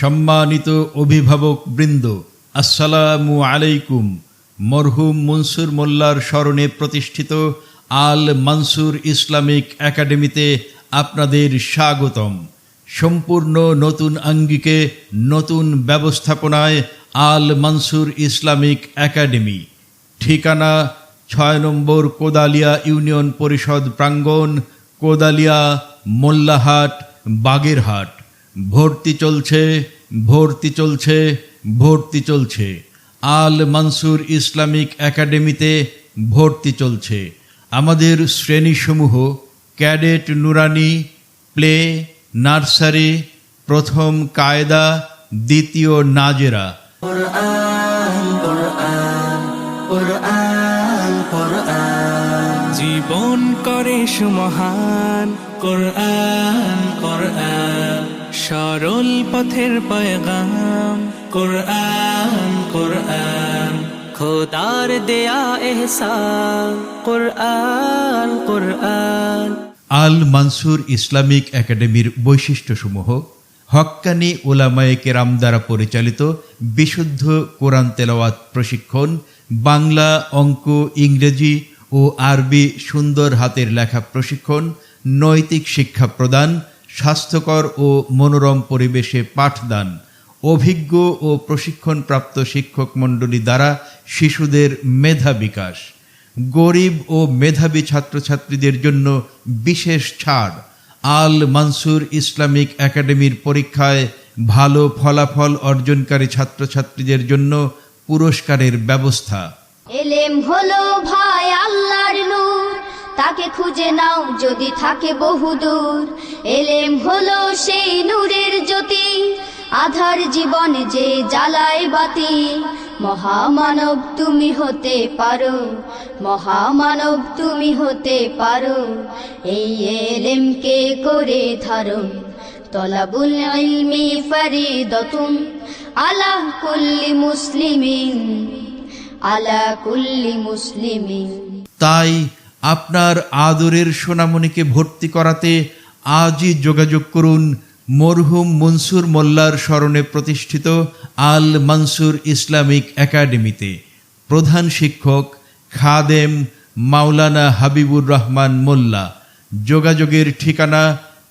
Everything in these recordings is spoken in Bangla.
সম্মানিত অভিভাবক বৃন্দ, আসসালামু আলাইকুম। মরহুম মনসুর মোল্লার স্মরণে প্রতিষ্ঠিত আল মানসুর ইসলামিক একাডেমিতে আপনাদের স্বাগতম। সম্পূর্ণ নতুন আঙ্গিকে নতুন ব্যবস্থাপনায় আল মানসুর ইসলামিক একাডেমি। ঠিকানা ছয় নম্বর কোদালিয়া ইউনিয়ন পরিষদ প্রাঙ্গণ, কোদালিয়া, মোল্লাহাট, বাগেরহাট। ভর্তি চলছে ভর্তি চলছে ভর্তি চলছে। আল মানসুর ইসলামিক একাডেমিতে ভর্তি চলছে। আমাদের শ্রেণীসমূহ ক্যাডেট নুরানি, প্লে, নার্সারি, প্রথম কায়দা, দ্বিতীয় নাজেরা। জীবন করে সুমহান। কোরআন কোরআন। সরল পথের পয়গাম। কোরআন কোরআন, খোদার দেয়া এহসান। কোরআন কোরআন। আল মানসুর ইসলামিক একাডেমির বৈশিষ্ট্যসমূহ হক্কানি ওলামায়ে কেরাম দ্বারা পরিচালিত বিশুদ্ধ কোরআন তেলাওয়াত প্রশিক্ষণ, বাংলা, অঙ্ক, ইংরেজি ও আরবি সুন্দর হাতের লেখা প্রশিক্ষণ, নৈতিক শিক্ষা প্রদান স্বাস্থ্যকর ও মনোরম পরিবেশে পাঠদান, অভিজ্ঞ ও প্রশিক্ষণপ্রাপ্ত শিক্ষক মণ্ডলী দ্বারা শিশুদের মেধা বিকাশ, গরিব ও মেধাবী ছাত্রছাত্রীদের জন্য বিশেষ ছাড়, আল মানসুর ইসলামিক একাডেমির পরীক্ষায় ভালো ফলাফল অর্জনকারী ছাত্রছাত্রীদের জন্য পুরস্কারের ব্যবস্থা। এলেম হলো ভাই আল্লাহর নূর, তাকে খুঁজে নাও যদি থাকে বহুদূর। এলেম হলো সেই নূরের জ্যোতি। আধার জীবন যে জ্বালায় বাতি। মহামানব তুমি হতে পারো, মহামানব তুমি হতে পারো। এই এলেমকে করে ধারণ, তলাবুল ইলমি ফরিদতুন। আলা কুল্লি মুসলিমিন, আলা কুল্লি মুসলিমিন। তাই আপনার আদরের সোনামণিকে ভর্তি করাতে আজই যোগাযোগ করুন মরহুম মনসুর মোল্লার স্মরণে প্রতিষ্ঠিত আল মানসুর ইসলামিক একাডেমিতে। প্রধান শিক্ষক খাদেম মাওলানা হাবিবুর রহমান মোল্লা। যোগাযোগের ঠিকানা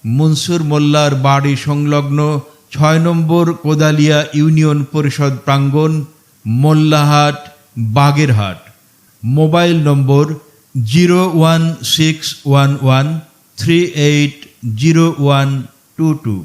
মনসুর মোল্লার বাড়ি সংলগ্ন ছয় নম্বর কোদালিয়া ইউনিয়ন পরিষদ প্রাঙ্গণ, Mollahat, Bagerhat. Mobile number zero one six one one three eight zero one two two